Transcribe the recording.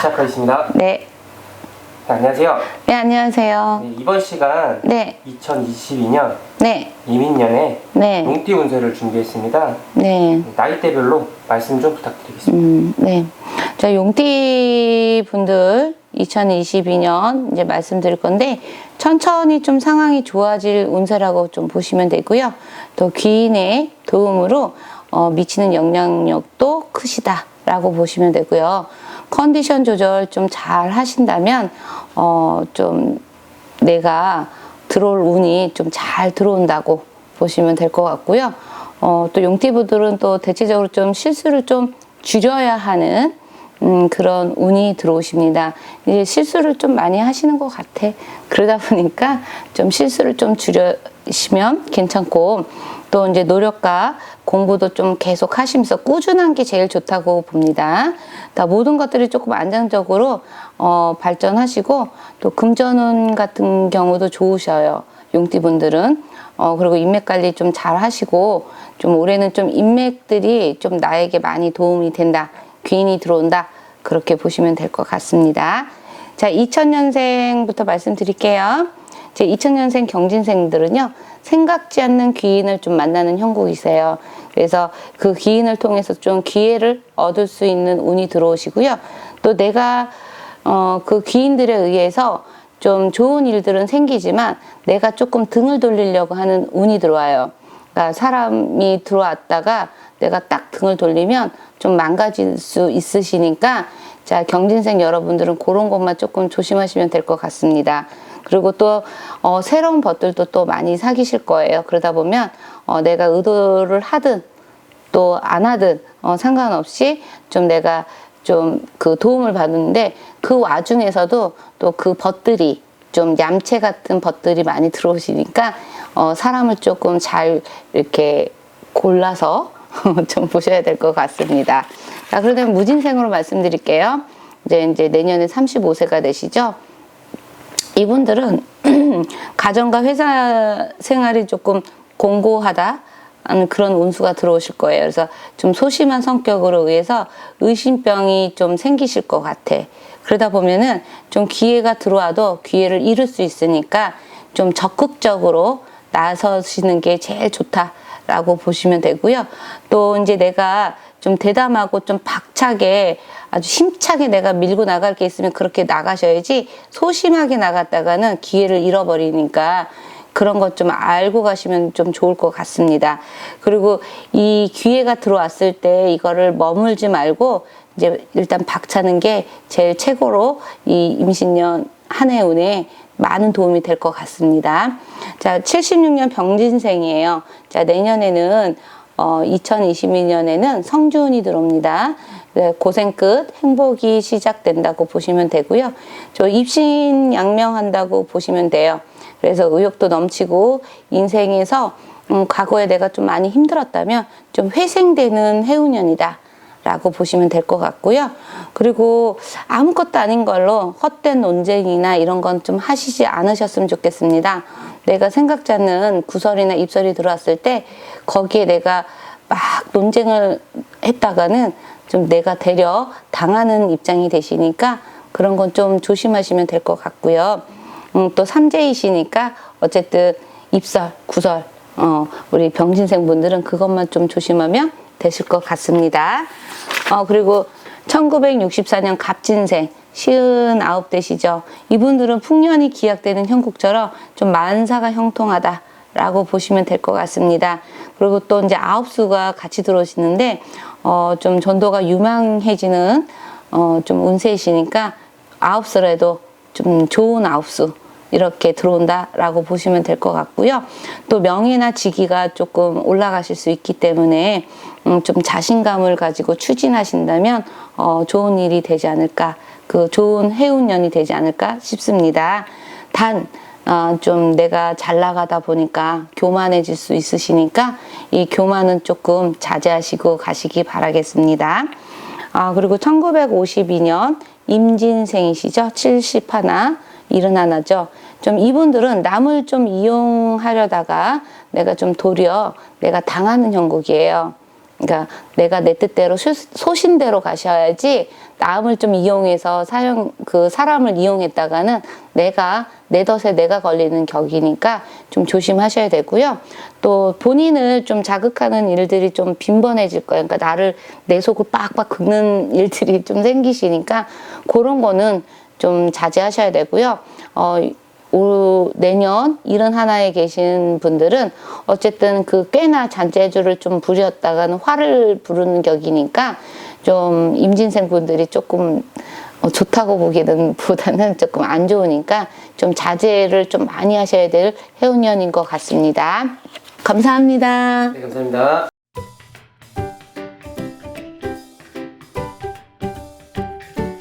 시작하겠습니다. 네. 네, 안녕하세요. 네, 안녕하세요. 네, 이번 시간 네. 2022년 네. 이민년에 네. 용띠 운세를 준비했습니다. 네. 나이대별로 말씀 좀 부탁드리겠습니다. 음, 네. 자, 용띠 분들 2022년 이제 말씀드릴 건데 천천히 좀 상황이 좋아질 운세라고 좀 보시면 되고요. 또 귀인의 도움으로 어, 미치는 영향력도 크시다라고 보시면 되고요. 컨디션 조절 좀 잘 하신다면 어, 좀 내가 들어올 운이 좀 잘 들어온다고 보시면 될 것 같고요. 어, 또 용띠부들은 또 대체적으로 좀 실수를 좀 줄여야 하는 음, 그런 운이 들어오십니다. 이제 실수를 좀 많이 하시는 것 같아. 그러다 보니까 좀 실수를 좀 줄여시면 괜찮고 또 이제 노력과 공부도 좀 계속 하시면서 꾸준한 게 제일 좋다고 봅니다. 다 모든 것들이 조금 안정적으로 어, 발전하시고 또 금전운 같은 경우도 좋으셔요. 용띠분들은. 어, 그리고 인맥 관리 좀 잘 하시고 좀 올해는 좀 인맥들이 좀 나에게 많이 도움이 된다. 귀인이 들어온다. 그렇게 보시면 될 것 같습니다. 자, 2000년생부터 말씀드릴게요. 제 2000년생 경진생들은요, 생각지 않는 귀인을 좀 만나는 형국이세요. 그래서 그 귀인을 통해서 좀 기회를 얻을 수 있는 운이 들어오시고요. 또 내가, 어, 그 귀인들에 의해서 좀 좋은 일들은 생기지만 내가 조금 등을 돌리려고 하는 운이 들어와요. 그러니까 사람이 들어왔다가 내가 딱 등을 돌리면 좀 망가질 수 있으시니까 자 경진생 여러분들은 그런 것만 조금 조심하시면 될 것 같습니다. 그리고 또 어, 새로운 벗들도 또 많이 사귀실 거예요. 그러다 보면 어, 내가 의도를 하든 또 안 하든 어, 상관없이 좀 내가 좀 그 도움을 받는데 그 와중에서도 또 그 벗들이 좀 얌체 같은 벗들이 많이 들어오시니까 어, 사람을 조금 잘 이렇게 골라서 좀 보셔야 될 것 같습니다. 자, 그러면 무진생으로 말씀드릴게요. 이제 이제 내년에 35세가 되시죠? 이분들은 가정과 회사 생활이 조금 공고하다. 하는 그런 운수가 들어오실 거예요. 그래서 좀 소심한 성격으로 의해서 의심병이 좀 생기실 것 같아. 그러다 보면은 좀 기회가 들어와도 기회를 잃을 수 있으니까 좀 적극적으로 나서시는 게 제일 좋다라고 보시면 되고요. 또 이제 내가 좀 대담하고 좀 박차게 아주 힘차게 내가 밀고 나갈 게 있으면 그렇게 나가셔야지 소심하게 나갔다가는 기회를 잃어버리니까 그런 것 좀 알고 가시면 좀 좋을 것 같습니다. 그리고 이 기회가 들어왔을 때 이거를 머물지 말고 이제 일단 박차는 게 제일 최고로 이 임신년 한 해 운에 많은 도움이 될 것 같습니다. 자, 76년 병진생이에요. 자, 내년에는 어, 2022년에는 성주운이 들어옵니다. 네, 고생 끝 행복이 시작된다고 보시면 되고요. 저 입신 양명한다고 보시면 돼요. 그래서 의욕도 넘치고 인생에서 음, 과거에 내가 좀 많이 힘들었다면 좀 회생되는 해운년이다. 라고 보시면 될 것 같고요. 그리고 아무것도 아닌 걸로 헛된 논쟁이나 이런 건 좀 하시지 않으셨으면 좋겠습니다. 내가 생각지 않는 구설이나 입설이 들어왔을 때 거기에 내가 막 논쟁을 했다가는 좀 내가 되려 당하는 입장이 되시니까 그런 건 좀 조심하시면 될 것 같고요. 음, 또 삼재이시니까 어쨌든 입설, 구설, 어, 우리 병신생 분들은 그것만 좀 조심하면 되실 것 같습니다. 어, 그리고 1964년 갑진생, 시은 아홉 되시죠. 이분들은 풍년이 기약되는 형국처럼 좀 만사가 형통하다. 라고 보시면 될 것 같습니다. 그리고 또 이제 아홉 수가 같이 들어오시는데, 어, 좀 전도가 유망해지는, 어, 좀 운세이시니까 아홉 수라도 좀 좋은 아홉 수. 이렇게 들어온다라고 보시면 될 것 같고요. 또 명예나 직위가 조금 올라가실 수 있기 때문에 음, 좀 자신감을 가지고 추진하신다면 어, 좋은 일이 되지 않을까, 그 좋은 해운년이 되지 않을까 싶습니다. 단, 어, 좀 내가 잘 나가다 보니까 교만해질 수 있으시니까 이 교만은 조금 자제하시고 가시기 바라겠습니다. 아, 그리고 1952년 임진생이시죠? 70 하나. 일은 하나죠. 좀 이분들은 남을 좀 이용하려다가 내가 좀 도리어 내가 당하는 형국이에요. 그러니까 내가 내 뜻대로 소- 소신대로 가셔야지 남을 좀 이용해서 사용 그 사람을 이용했다가는 내가 내 덫에 내가 걸리는 격이니까 좀 조심하셔야 되고요. 또 본인을 좀 자극하는 일들이 좀 빈번해질 거예요. 그러니까 나를 내 속을 빡빡 긁는 일들이 좀 생기시니까 그런 거는 좀 자제하셔야 되고요. 어, 올 내년 일은 하나에 계신 분들은 어쨌든 그 꽤나 잔재주를 좀 부렸다가는 화를 부르는 격이니까 좀 임진생 분들이 조금 어, 좋다고 보기는 보다는 조금 안 좋으니까 좀 자제를 좀 많이 하셔야 될 해운년인 것 같습니다. 감사합니다. 네, 감사합니다.